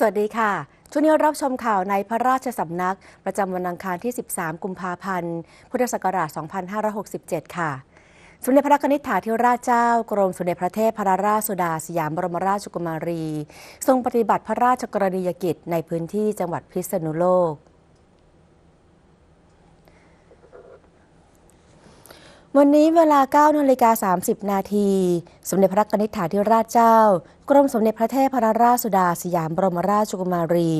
สวัสดีค่ะ ช่วงนี้รับชมข่าวในพระราชสำนัก ประจำวันอังคารที่ 13 กุมภาพันธ์ พุทธศักราช 2567 ค่ะ สมเด็จพระนิธิถาธิราชเจ้ากรมสมเด็จพระเทพพระราชสุดาสยามบรมราชกุมารี ทรงปฏิบัติพระราชกรณียกิจในพื้นที่จังหวัดพิษณุโลก วันนี้เวลา9นาฬิกา30 นาที สมเด็จพระนิษฐาธิราชเจ้า กรมสมเด็จพระเทพรราชสุดาสยามบรมราชกุมารี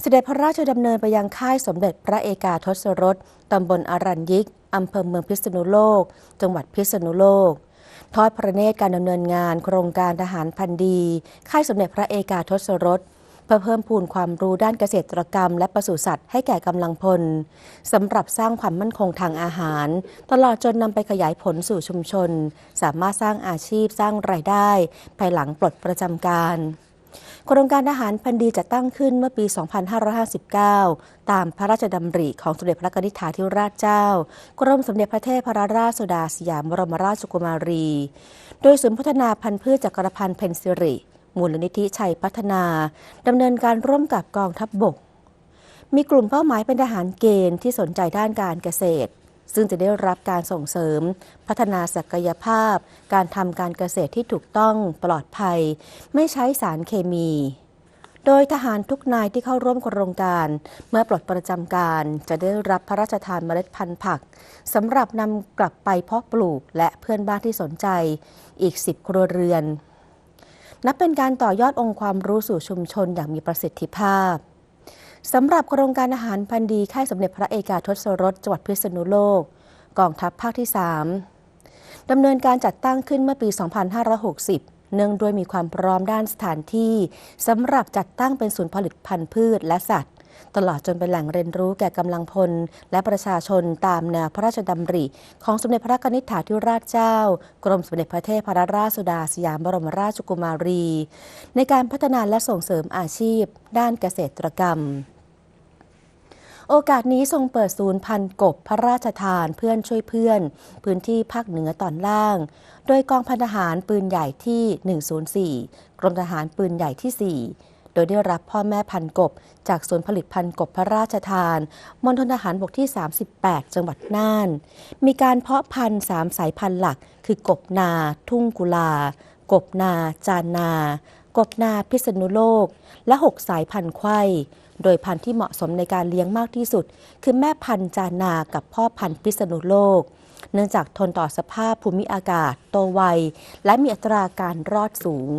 เสด็จพระราชดำเนินไปยังค่ายสมเด็จพระเอกาทศรสตำบลอรัญยิก อำเภอเมืองพิษณุโลก จังหวัดพิษณุโลก ทอดพระเนตรการดำเนินงานโครงการทหารพันดี ค่ายสมเด็จพระเอกาทศรส เพื่อเพิ่มพูนความรู้ด้านเกษตรกรรม และปศุสัตว์ให้แก่กำลังพลสำหรับสร้างความมั่นคงทางอาหาร ตลอดจนนำไปขยายผลสู่ชุมชน สามารถสร้างอาชีพสร้างรายได้ ภายหลังปลดประจำการโครงการทหารพันดีจะตั้งขึ้นเมื่อปี 2559 ตามพระราชดำริของสมเด็จพระกนิษฐาธิราชเจ้า กรมสมเด็จพระเทพพระราชสุดาสยามบรมราชกุมารี โดยศูนย์พัฒนาพันธุ์พืชจักรพันธ์เพนซิริ มูลนิธิชัยพัฒนาดำเนินการร่วมกับกองทัพบบก มีกลุ่มเป้าหมายเป็นทหารเกณฑ์ที่สนใจด้านการเกษตร ซึ่งจะได้รับการส่งเสริม พัฒนาศักยภาพ การทำการเกษตรที่ถูกต้องปลอดภัย ไม่ใช้สารเคมีโดยทหารทุกนายที่เข้าร่วมโครงการ เมื่อปลดประจำการจะได้รับพระราชทานเมล็ดพันธุ์ผักสำหรับนำกลับไปเพาะปลูกและเพื่อนบ้านที่สนใจอีก 10 ครัวเรือน นับเป็นการต่อยอดองค์ความรู้สู่ชุมชนอย่างมีประสิทธิภาพสำหรับโครงการอาหารพันธุ์ดีค่ายสมเด็จพระเอกาทศรสจังหวัดพิษณุโลก กองทัพภาคที่ 3ดำเนินการจัดตั้งขึ้นเมื่อปี 2560 เนื่องด้วยมีความพร้อมด้านสถานที่สำหรับจัดตั้งเป็นศูนย์ผลิตพันธุ์พืชและสัตว์ ตลอดจนเป็นแหล่งเรียนรู้แก่กำลังพล และประชาชนตามแนวพระราชดำริ ของสมเด็จพระกนิษฐาธิราชเจ้า กรมสมเด็จพระเทพรราชสุดาสยามบรมราชกุมารี ในการพัฒนาและส่งเสริมอาชีพ ด้านเกษตรกรรมโอกาสนี้ทรงเปิดศูนย์พันกบพระราชทานเพื่อนช่วยเพื่อน พื้นที่ภาคเหนือตอนล่าง โดยกองพันทหารปืนใหญ่ที่ 104 กรมทหารปืนใหญ่ที่ 4 โดยได้รับพ่อแม่พันกบ จากศูนย์ผลิตพันกบพระราชทานมณฑลทหารบกที่ 38 จังหวัดน่าน มีการเพาะพันธุ์สามสายพันธุ์หลัก คือกบนา ทุ่งกุลา กบนา จานนา กบนาพิษณุโลก และ 6 สายพันธุ์ไข่โดยพันธุ์ที่เหมาะสมในการเลี้ยงมากที่สุด คือแม่พันธุ์จานากับพ่อพันธุ์พิษณุโลก เนื่องจากทนต่อสภาพภูมิอากาศ โตไว และมีอัตราการรอดสูง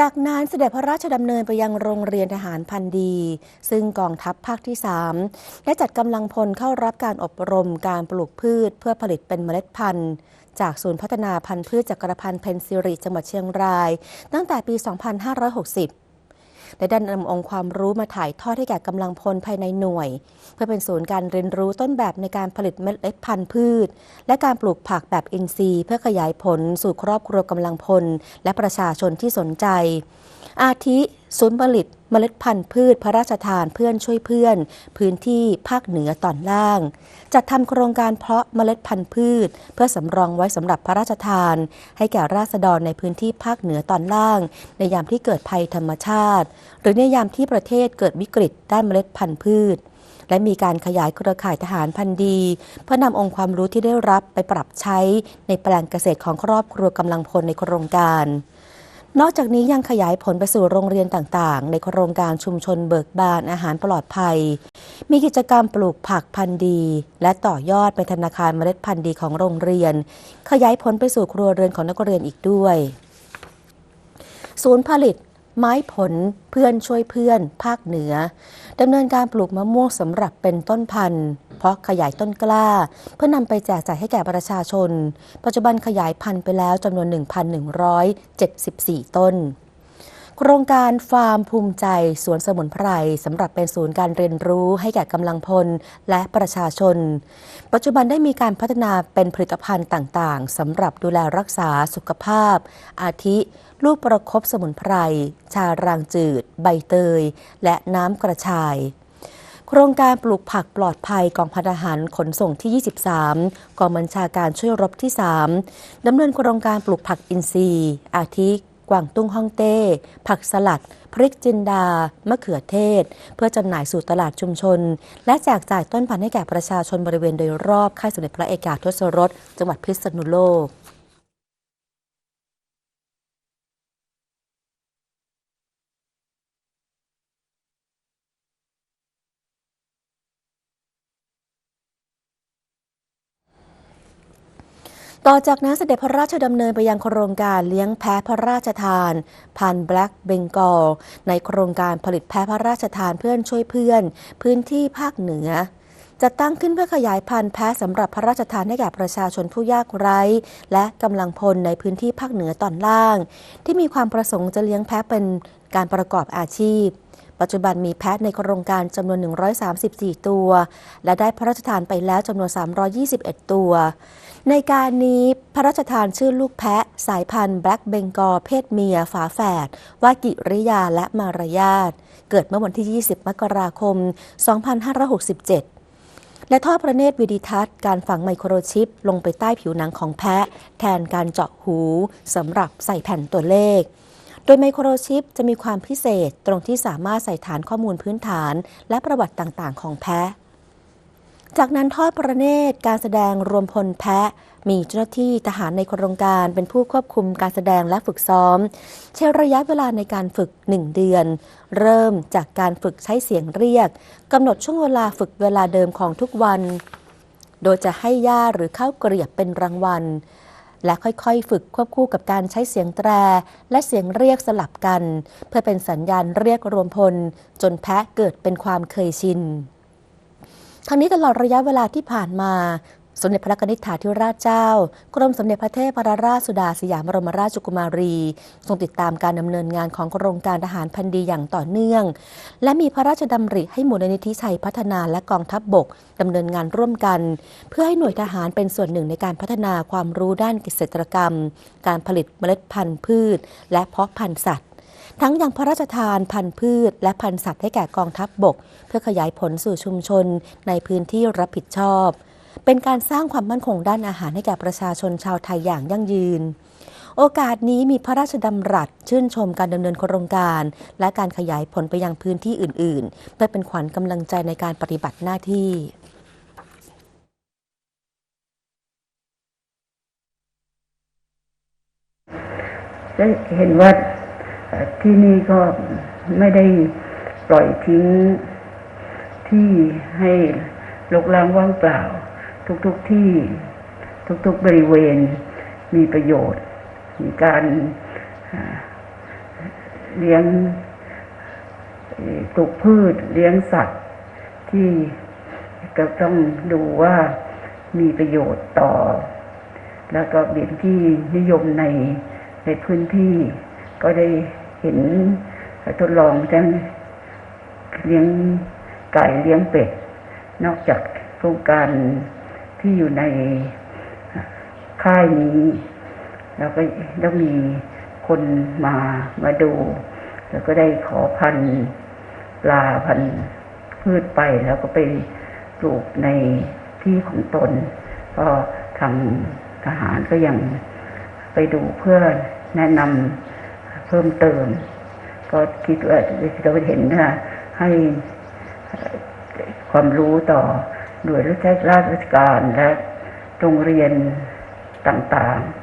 จากนั้นเสด็จพระราชดำเนินไปยังโรงเรียนทหารพันดี ซึ่งกองทัพภาคที่ 3 ได้จัดกำลังพลเข้ารับการอบรมการปลูกพืชเพื่อผลิตเป็นเมล็ดพันธุ์ จากศูนย์พัฒนาพันธุ์พืชจักรพันธ์เพนซิริจังหวัดเชียงราย ตั้งแต่ปี 2560 และได้นำองค์ความรู้มาถ่ายทอดให้แก่กำลังพลภายในหน่วย เพื่อเป็นศูนย์การเรียนรู้ต้นแบบในการผลิตเมล็ดพันธุ์พืช และการปลูกผักแบบอินทรีย์ เพื่อขยายผลสู่ครอบครัวกำลังพล และประชาชนที่สนใจ อาทิ ศูนย์ผลิตเมล็ดพันธุ์พืชพระราชทานเพื่อนช่วยเพื่อน พื้นที่ภาคเหนือตอนล่าง จัดทำโครงการเพาะเมล็ดพันธุ์พืช เพื่อสำรองไว้สำหรับพระราชทาน ให้แก่ราษฎรในพื้นที่ภาคเหนือตอนล่าง ในยามที่เกิดภัยธรรมชาติ หรือในยามที่ประเทศเกิดวิกฤตด้านเมล็ดพันธุ์พืชและมีการขยายเครือข่ายทหารพันธุ์ดี เพื่อนำองค์ความรู้ที่ได้รับไปปรับใช้ในแปลงเกษตรของครอบครัวกำลังพลในโครงการ นอกจากนี้ยังขยายผลไปสู่โรงเรียนต่างๆ ในโครงการชุมชนเบิกบานอาหารปลอดภัย มีกิจกรรมปลูกผักพันธุ์ดี และต่อยอดเป็นธนาคารเมล็ดพันธุ์ดีของโรงเรียน ขยายผลไปสู่ครัวเรือนของนักเรียนอีกด้วย ศูนย์ผลิต ไม้ผลเพื่อนช่วยเพื่อน ภาคเหนือดำเนินการปลูกมะม่วงสำหรับเป็นต้นพันธุ์ เพราะขยายต้นกล้า เพื่อนำไปแจกจ่ายให้แก่ประชาชน ปัจจุบันขยายพันธุ์ไปแล้วจำนวน 1,174 ต้น โครงการฟาร์มภูมิใจสวนสมุนไพรสำหรับเป็นศูนย์การเรียนรู้ให้แก่กำลังพลและประชาชน ปัจจุบันได้มีการพัฒนาเป็นผลิตภัณฑ์ต่างๆสำหรับดูแลรักษาสุขภาพ อาทิ ลูกประคบสมุนไพร ชารางจืด ใบเตย และน้ำกระชายโครงการปลูกผักปลอดภัยกองพันทหารขนส่งที่ 23 กองบัญชาการช่วยรบที่ 3 ดำเนินโครงการปลูกผักอินทรีย์ อาทิ กวางตุ้งฮ่องเต้ ผักสลัด พริกจินดา มะเขือเทศ เพื่อจำหน่ายสู่ตลาดชุมชน และแจกจ่ายต้นพันธุ์ให้แก่ประชาชนบริเวณโดยรอบค่ายสมเด็จพระเอกาทศรสจังหวัดพิษณุโลก ต่อจากนั้นเสด็จพระราชดำเนินไปยังโครงการเลี้ยงแพะพระราชทาน พันแบล็กเบงกอล ในโครงการผลิตแพะพระราชทานเพื่อนช่วยเพื่อน พื้นที่ภาคเหนือจะตั้งขึ้นเพื่อขยายพันธุ์แพะสำหรับพระราชทานให้แก่ประชาชนผู้ยากไร้ และกำลังพลในพื้นที่ภาคเหนือตอนล่าง ที่มีความประสงค์จะเลี้ยงแพะเป็นการประกอบอาชีพ ปัจจุบันมีแพะในโครงการจำนวน 134 ตัว และได้พระราชทานไปแล้วจำนวน 321 ตัว ในการนี้พระราชทานชื่อลูกแพะ สายพันธุ์แบล็กเบงกอเพศเมียฝาแฝดว่ากิริยาและมารยาทเกิดเมื่อวันที่ 20 มกราคม 2567และทอดพระเนตรวิดิทัศน์การฝังไมโครชิป ลงไปใต้ผิวหนังของแพะ แทนการเจาะหูสำหรับใส่แผ่นตัวเลข โดยไมโครชิปจะมีความพิเศษตรงที่สามารถใส่ฐานข้อมูลพื้นฐาน และประวัติต่างๆ ของแพะ จากนั้นทอดพระเนตรการแสดงรวมพลแพะ มีเจ้าหน้าที่ทหารในโครงการเป็นผู้ควบคุมการแสดงและฝึกซ้อม ใช้ระยะเวลาในการฝึก 1 เดือน เริ่มจากการฝึกใช้เสียงเรียกกำหนดช่วงเวลาฝึกเวลาเดิมของทุกวัน โดยจะให้ย่าหรือข้าวเกรียบเป็นรางวัล และค่อยๆ ฝึกควบคู่กับการใช้เสียงแตร และเสียงเรียกสลับกัน เพื่อเป็นสัญญาณเรียกรวมพล จนแพะเกิดเป็นความเคยชินทั้งนี้ตลอดระยะเวลาที่ผ่านมา สมเด็จพระนิษฐาธิราชเจ้า กรมสมเด็จพระเทพรราชสุดาสยามบรมราชกุมารี ทรงติดตามการดำเนินงานของโครงการทหารพันดีอย่างต่อเนื่อง และมีพระราชดำริให้มูลนิธิชัยพัฒนาและกองทัพบบกดำเนินงานร่วมกัน เพื่อให้หน่วยทหารเป็นส่วนหนึ่งในการพัฒนาความรู้ด้านเกษตรกรรม การผลิตเมล็ดพันธุ์พืช และเพาะพันธุ์สัตว์ทั้งยังพระราชทานพันธุ์พืช และพันธุ์สัตว์ให้แก่กองทัพบบก เพื่อขยายผลสู่ชุมชนในพื้นที่รับผิดชอบ เป็นการสร้างความมั่นคงด้านอาหารให้แก่ประชาชนชาวไทยอย่างยั่งยืน โอกาสนี้มีพระราชดำรัสชื่นชมการดำเนินโครงการ และการขยายผลไปยังพื้นที่อื่น ๆ เพื่อเป็นขวัญกำลังใจในการปฏิบัติหน้าที่เห็นว่าที่นี่ก็ไม่ได้ปล่อยทิ้งที่ให้ลกล้างว่างเปล่า ทุกๆทที่ ทุกๆบริเวณมีประโยชน์ มีการเลี้ยงปลูกพืชเลี้ยงสัตว์ที่ก็ต้องดูว่ามีประโยชน์ต่อ แล้วก็เป็นที่นิยมในในพื้นที่ ก็ได้เห็นทดลองทั้งเลี้ยงไก่เลี้ยงเป็ด นอกจากโครงการ ที่อยู่ในค่ายนี้ แล้วก็ต้องมีคนมามาดู แล้วก็ได้ขอพันปลาพันพืชไปแล้วก็ไปปลูกในที่ของตน ก็ทางทหารก็ยังไปดูเพื่อแนะนำเพิ่มเติม ก็คิดว่าเราเห็นนะให้ความรู้ต่อ หน่วยราชการและโรงเรียนต่างๆ